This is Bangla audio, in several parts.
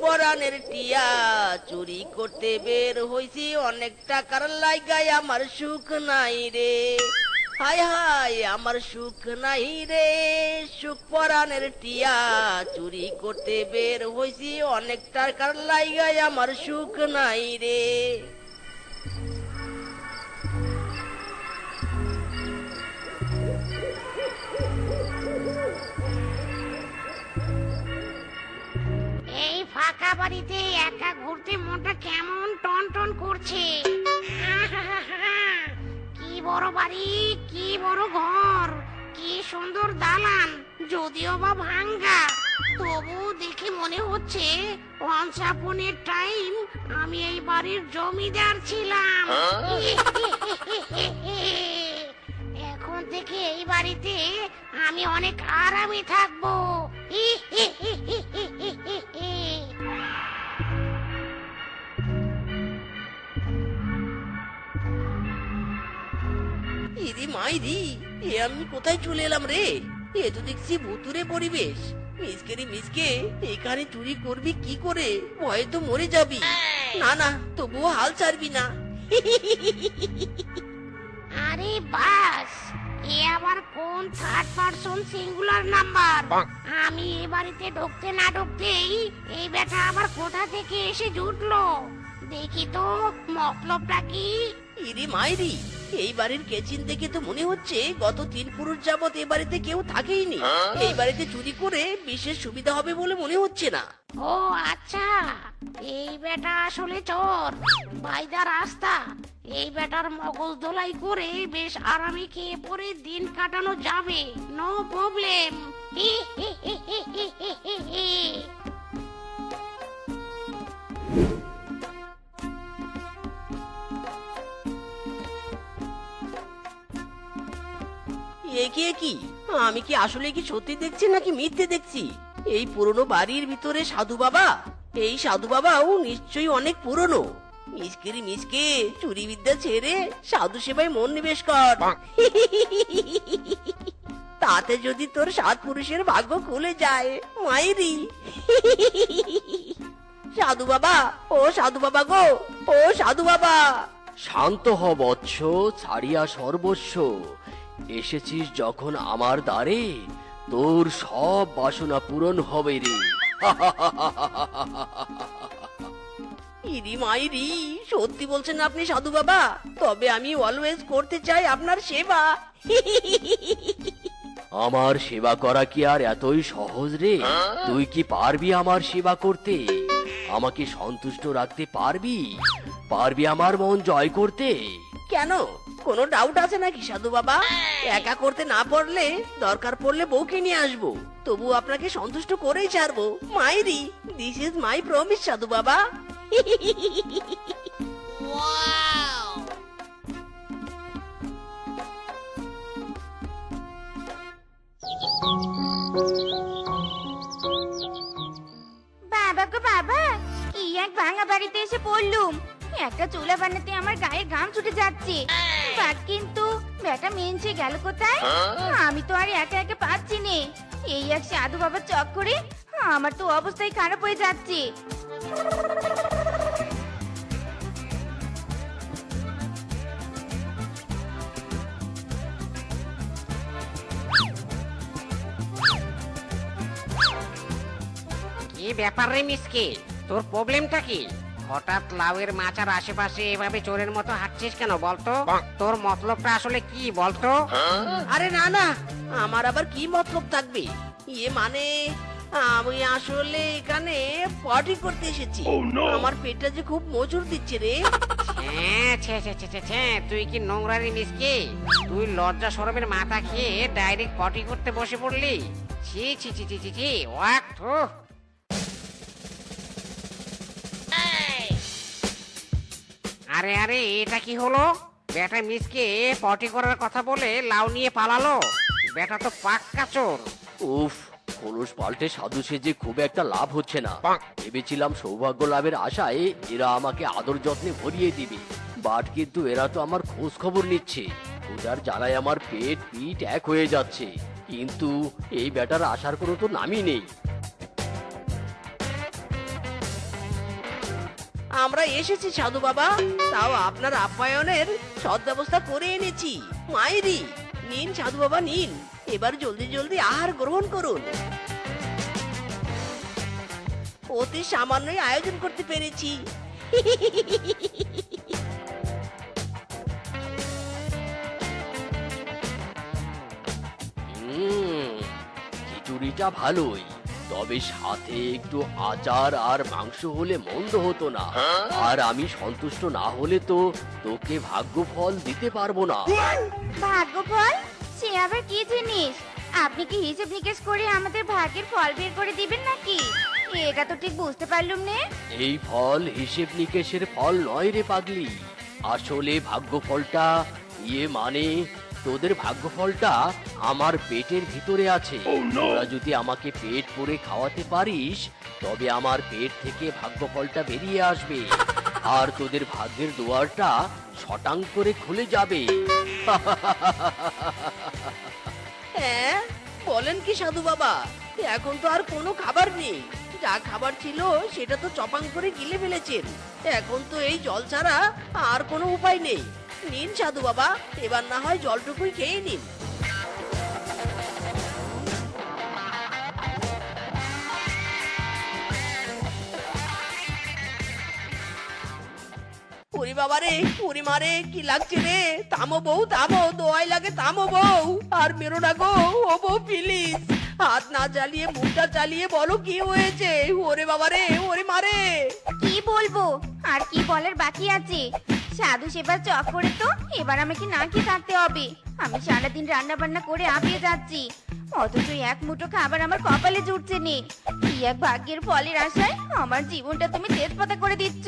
পরাণের টিয়া চুরি করতে বের হইছি, অনেক টাকার লাগায় আমার সুখ নাই রে। হায় হায়, আমার সুখ নাই রে। সুখ পরাণের টিয়া চুরি করতে বের হইছি, অনেক টাকার লাগায় আমার সুখ নাই রে। এই ফাঁকা বাড়িতে একা ঘুরতে মনটা কেমন টন টন করছে। কি বড় বাড়ি, কি বড় ঘর, কি সুন্দর দালান, যদিও বা ভাঙ্গা। তবু দেখে মনে হচ্ছে ওয়ান্স টাইম আমি এই বাড়ির জমিদার ছিলাম। এখন থেকে এই বাড়িতে আমি অনেক আরামে থাকব। ইরি মাইরি এ আমি কোথায় চলে এলাম রে? এ তো দেখছি ভুতুরে পরিবেশ। মিসকেরি মিসকে এখানে চুরি করবি কি করে? ভয়ে তো মরে যাবি। না না তবুও হাল ছাড়বি না। আরে বাস এ আবার কোন থার্ড পারসন সিঙ্গুলার নাম্বার আমি এ বাড়িতে ঢুকতে না ঢুকতেই এই ব্যাটা আবার কোথা থেকে এসে জুটলো? দেখি তো মতলবটা কি? ইরি মাইরি এই বাড়ির কেচিন দেখে তো মনে হচ্ছে গত তিন পুরুষ যাবত এ বাড়িতে কেউ থাকেইনি। এই বাড়িতে চুরি করে বিশেষ সুবিধা হবে বলে মনে হচ্ছে না। ও আচ্ছা। এই বেটা আসলে চোর। বাইদা রাস্তা। এই বেটার মগজ দোলাই করে বেশ আরামে খেয়ে পরে দিন কাটানো যাবে। নো প্রবলেম একে কি আমি কি আসলে কি সত্যি দেখছি নাকি মিথ্যে দেখছি? এই পুরনো বাড়ির ভিতরে সাধু বাবা? এই সাধু বাবাও নিশ্চয়ই অনেক পুরনো। মিসকেরি মিসকে চুরি বিদ্যা ছেড়ে সাধু সেবায় মন নিবেশ কর। তাতে যদি তোর সাত পুরুষের ভাগ্য খুলে যায় মাইরি। সাধু বাবা ও সাধু বাবা গো ও সাধু বাবা। শান্ত হ বৎস ছাড়িয়া সর্বস্ব। এসেছিস যখন আমার দ্বারে তোর সব বাসনা পূরণ হবে রে। ইরি মাইরি সত্যি বলছেন আপনি সাধু বাবা তবে আমি অলওয়েজ করতে চাই আপনার সেবা। আমার সেবা করা কি আর এতই সহজ রে? তুই কি পারবি আমার সেবা করতে? আমাকে সন্তুষ্ট রাখতে পারবি? পারবি আমার মন জয় করতে? কেন? কোনো ডাউট আছে নাকি সাধু বাবা? একা করতে না পারলে দরকার পড়লে বউকে নিয়ে আসব। তবু আপনাকে সন্তুষ্ট করেই ছাড়বো। মাইরি দিস ইজ মাই প্রমিস সাধু বাবা। বাবা গো বাবা কি এক ভাঙা বাড়িতে এসে পড়লুম। একটা চুলা বানাতে আমার গায়ে ঘাম ছুটে যাচ্ছে। কিন্তু মেনছে গেল কোথায়? আমি তো আর একা একা পাচ্ছি নে। এই এক সাধু বাবার চক্করে আমার তো অবস্থাই খারাপ হয়ে যাচ্ছে। কি ব্যাপার রে মিসকে? তোর প্রবলেমটা কি? হঠাৎ লাউয়ের মাচার আশেপাশে এভাবে চোরের মতো হাঁটছিস কেন বলতো? তোর মতলবটা আসলে কি বলতো? আরে না না আমার আবার কি মতলব থাকবে? ইয়ে মানে আমি আসলে এখানে পার্টি করতে এসেছি। আমার পেটটা যে খুব মজুর দিচ্ছে রে। হ্যাঁ ছে ছে ছে ছে ছে তুই কি নোংরা রে মিসকে? তুই লজ্জা শরমের মাথা খেয়ে ডাইরেক্ট পটি করতে বসে পড়লি? ছি ছি ছি ছি ছি ছি ওয়াক আরে আরে এটা কি হলো? বেটা মিসকে পটি করার কথা বলে লাউ নিয়ে পালালো। বেটা তো পাক্কা চোর। উফ খোলস পাল্টে সাধু সেজে খুব একটা লাভ হচ্ছে না। ভেবেছিলাম সৌভাগ্য লাভের আশায় এরা আমাকে আদর যত্নে ভরিয়ে দিবে। বাট কিন্তু এরা তো আমার খোঁজ খবর নিচ্ছে। পূজার জ্বালায় আমার পেট পিট এক হয়ে যাচ্ছে। কিন্তু এই ব্যাটার আসার কোনো তো নামই নেই। আমরা এসেছি, সাধু বাবা। তাও আপনার আপ্যায়নের সদ ব্যবস্থা করে এনেছি। মায়েরি নিন সাধু বাবা, নিন। এবার জলদি জলদি আহার গ্রহণ করুন। অতি সামান্যই আয়োজন করতে পেরেছি। খিচুড়িটা ভালোই। তবে সাথে একটু আচার আর মাংস হলে মন্দ হতো না। আর আমি সন্তুষ্ট না হলে তো তোকে ভাগ্য ফল দিতে পারব না। ভাগ্যফল? সে আবার কি জিনিস? আপনি কি হিসেব নিকেশ করে আমাদের ভাগ্যের ফল বের করে দিবেন নাকি? এটা তো ঠিক বুঝতে পারলুম নে। এই ফল হিসেব নিকেশের ফল নয় রে পাগলি। আসলে ভাগ্যফলটা ইয়ে মানে তোদের ভাগ্যফলটা আমার পেটের ভিতরে আছে। তোরা যদি আমাকে পেট পুরে খাওয়াতে পারিস তবে আমার পেট থেকে ভাগ্যফলটা বেরিয়ে আসবে। আর তোদের ভাগ্যের দুয়ারটা শটাং করে খুলে যাবে। হ্যাঁ বলেন কি সাধু বাবা এখন তো আর কোনো খাবার নেই। যা খাবার ছিল সেটা তো চপাং করে গিলে ফেলেছেন। এখন তো এই জল ছাড়া আর কোনো উপায় নেই। নিন সাধু বাবা, এবার না হয় জলটুকুই খেয়ে নিন। বাবা রে মারে কি লাগছে রে? বউ দোয়াই লাগে থামো বউ। আর মেরো না গো, ও বউ প্লিজ। হাত না জ্বালিয়ে মুখটা চালিয়ে বলো কি হয়েছে? ওরে বাবা রে, ওরে মারে কি বলব? আর কি বলার বাকি আছে? সাধু সেবার চক করে তো? এবার আমাকে না খেয়ে থাকতে হবে। আমি সারাদিন রান্না বান্না করে আপিয়ে যাচ্ছি। অথচ এক মুঠো খাবার আমার কপালে জুটছে নে। কি এক ভাগ্যের ফলের আশায় আমার জীবনটা তুমি তেজপাতা করে দিচ্ছ।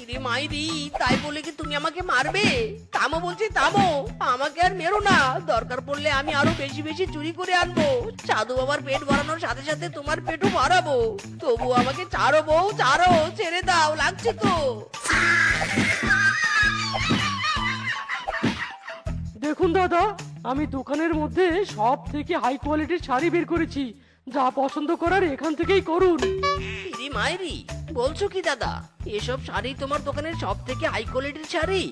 ইরে মাইরি, তাই বলে কি তুমি আমাকে মারবে? থামো বলছি, থামো। আমাকে আর মেরো না। দরকার পড়লে আমি আরও বেশি বেশি চুরি করে আনব। সাধু বাবার পেট ভরানোর সাথে সাথে তোমার পেটও ভরাবো। তবু আমাকে ছাড়ো বউ, ছাড়ো। ছেড়ে দাও, লাগছে তো। দেখুন দাদা আমি দোকানের মধ্যে সব থেকে হাই কোয়ালিটির শাড়ি বের করেছি। যা পছন্দ করার এখান থেকেই করুন। ইরি মায়েরি বলছো কি দাদা? এসব শাড়ি তোমার দোকানের সব থেকে হাই কোয়ালিটির শাড়ি?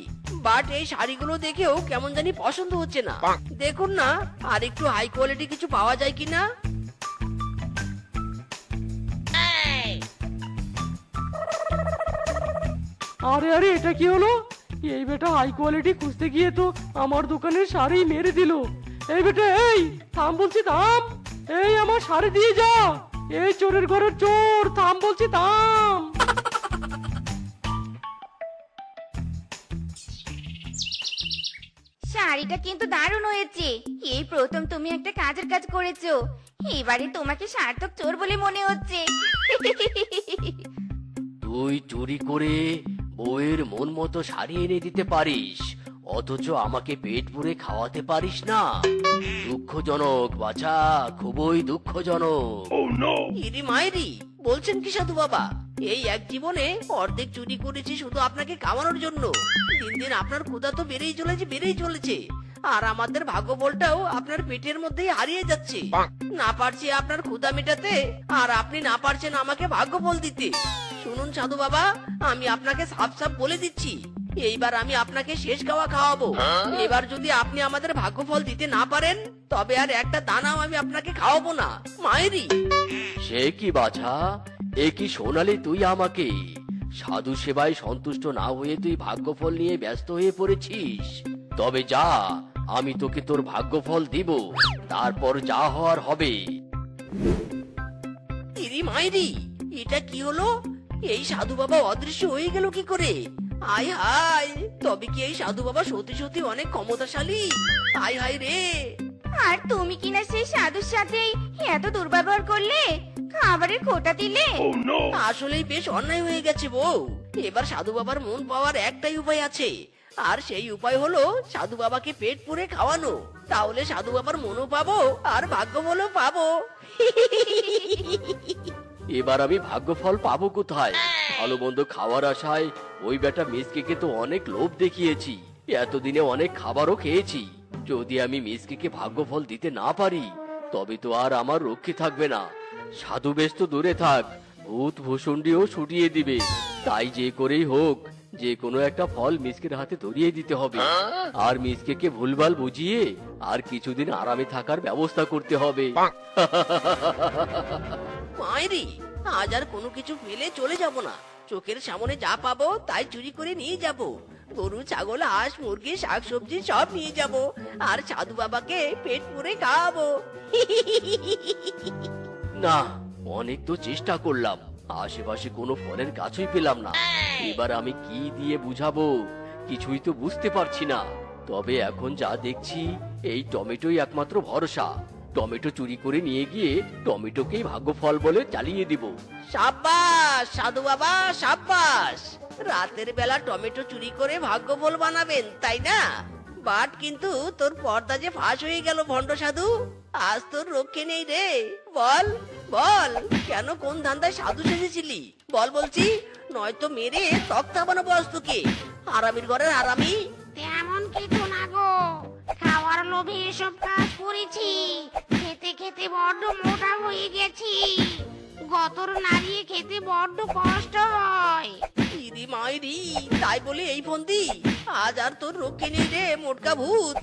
বাট এই শাড়িগুলো দেখেও কেমন জানি পছন্দ হচ্ছে না। দেখুন না আর একটু হাই কোয়ালিটি কিছু পাওয়া যায় কিনা আরে আরে এটা কি হলো? এই বেটা হাই কোয়ালিটি খুঁজতে গিয়ে তো আমার দোকানের শাড়ি মেরে দিল। এই বেটা এই থাম বলছি থাম। এই আমার শাড়ি দিয়ে যা। এই চোরের ঘরের চোর থাম বলছি থাম। শাড়িটা কিন্তু দারুণ হয়েছে। এই প্রথম তুমি একটা কাজের কাজ করেছ। এবারে তোমাকে সার্থক চোর বলে মনে হচ্ছে। তুই চুরি করে বউয়ের মন মতো শাড়ি এনে দিতে পারিস অথচ আমাকে পেট পুরে খাওয়াতে পারিস না। দুঃখজনক বাছা খুবই দুঃখজনক। ইরি মায়েরি বলছেন কি সাধু বাবা? এই এক জীবনে অর্ধেক চুরি করেছি শুধু আপনাকে খাওয়ানোর জন্য। দিন দিন আপনার ক্ষুধা তো বেড়েই চলেছে বেড়েই চলেছে। আর আমাদের ভাগ্য বলটাও আপনার পেটের মধ্যেই হারিয়ে যাচ্ছে। না পারছি আপনার ক্ষুধা মেটাতে আর আপনি না পারছেন আমাকে ভাগ্য বল দিতে। শুনুন সাধু বাবা আমি আপনাকে সাফ সাফ বলে দিচ্ছি। এইবার আমি আপনাকে শেষ খাওয়া খাওয়াবো। এবার যদি আপনি আমাদের ভাগ্যফল দিতে না পারেন তবে আর একটা দানাও আমি আপনাকে খাওয়াবো না। মায়েরই সে কি বাছা? এ কি শোনালি তুই আমাকে? সাধু সেবায় সন্তুষ্ট না হয়ে তুই ভাগ্যফল নিয়ে ব্যস্ত হয়ে পড়েছিস। তবে যা আমি তোকে তোর ভাগ্যফল দিব। তারপর যা হওয়ার হবে। ইরি মাইরি এটা কি হলো? এই সাধু বাবা অদৃশ্য হয়ে গেল কি করে? আয় হায় তবে কি এই সাধু বাবা সত্যি সত্যি অনেক ক্ষমতাশালী? আয় হায় রে। আর তুমি কিনা সেই সাধুর সাথেই এত দুর্ব্যবহার করলে? খাবারের খোটা দিলে? আসলেই বেশ অন্যায় হয়ে গেছে বউ। এবার সাধু বাবার মন পাওয়ার একটাই উপায় আছে। আর সেই উপায় হলো সাধু বাবাকে পেট পুরে খাওয়ানো। তাহলে সাধু বাবার মনও পাবো আর ভাগ্য বলেও পাবো। এবার আমি ভাগ্যফল পাবো কোথায়? ভালো মন্দ খাওয়ার আশায় ওই বেটা মিসকে তো অনেক লোভ দেখিয়েছি। এতদিনে অনেক খাবারও খেয়েছি। যদি আমি মিসকে ভাগ্যফল দিতে না পারি তবে তো আর আমার রক্ষী থাকবে না। সাধু বেশ তো দূরে থাক ভূত ভূষণ্ডিও ছুটিয়ে দিবে। তাই যে করেই হোক যে কোনো একটা ফল মিসকের হাতে ধরিয়ে দিতে হবে। আর মিসকে ভুলভাল বুঝিয়ে আর কিছুদিন আরামে থাকার ব্যবস্থা করতে হবে। মায়েরি আজ আর কোনো কিছু ফেলে চলে যাব না। চোখের সামনে যা পাবো তাই চুরি করে নিয়ে যাব। গরু, ছাগল, হাঁস, মুরগি, শাকসবজি সব নিয়ে যাব। আর সাধু বাবাকে পেট পুরে খাওয়াবো। না, অনেক তো চেষ্টা করলাম। আশেপাশে কোনো ফলের গাছই পেলাম না। এবার আমি কি দিয়ে বুঝাবো? কিছুই তো বুঝতে পারছি না। তবে এখন যা দেখছি, এই টমেটোই একমাত্র ভরসা। টমেটো চুরি করে নিয়ে গিয়ে টমেটোকেই ভাগ্য ফল বলে চালিয়ে দিব। সাব্বাস, সাধু বাবা, সাব্বাস। রাতের বেলা টমেটো চুরি করে ভাগ্য বল বানাবেন, তাই না? বাট কিন্তু তোর পর্দা যে ফাঁস হয়ে গেল, ভণ্ড সাধু। আজ তোর রক্ষে নেই রে। বল বল, কেন কোন ধান্দায় সাধু সেজেছিলি? বল বলছি, নয়তো মেরে তক্তা বানাবো আজ তোকে। আরামির ঘরের আরামি। খাওয়ার লোভে এসব কাজ করেছি। খেতে খেতে বড্ড মোটা হয়ে গেছি। গতর নাড়িয়ে খেতে বড্ড কষ্ট হয়। দিদি মাইরি, তাই বলে এই ফন্দি, আজ আর তোর রক্ষে নেই রে মোটকা ভূত।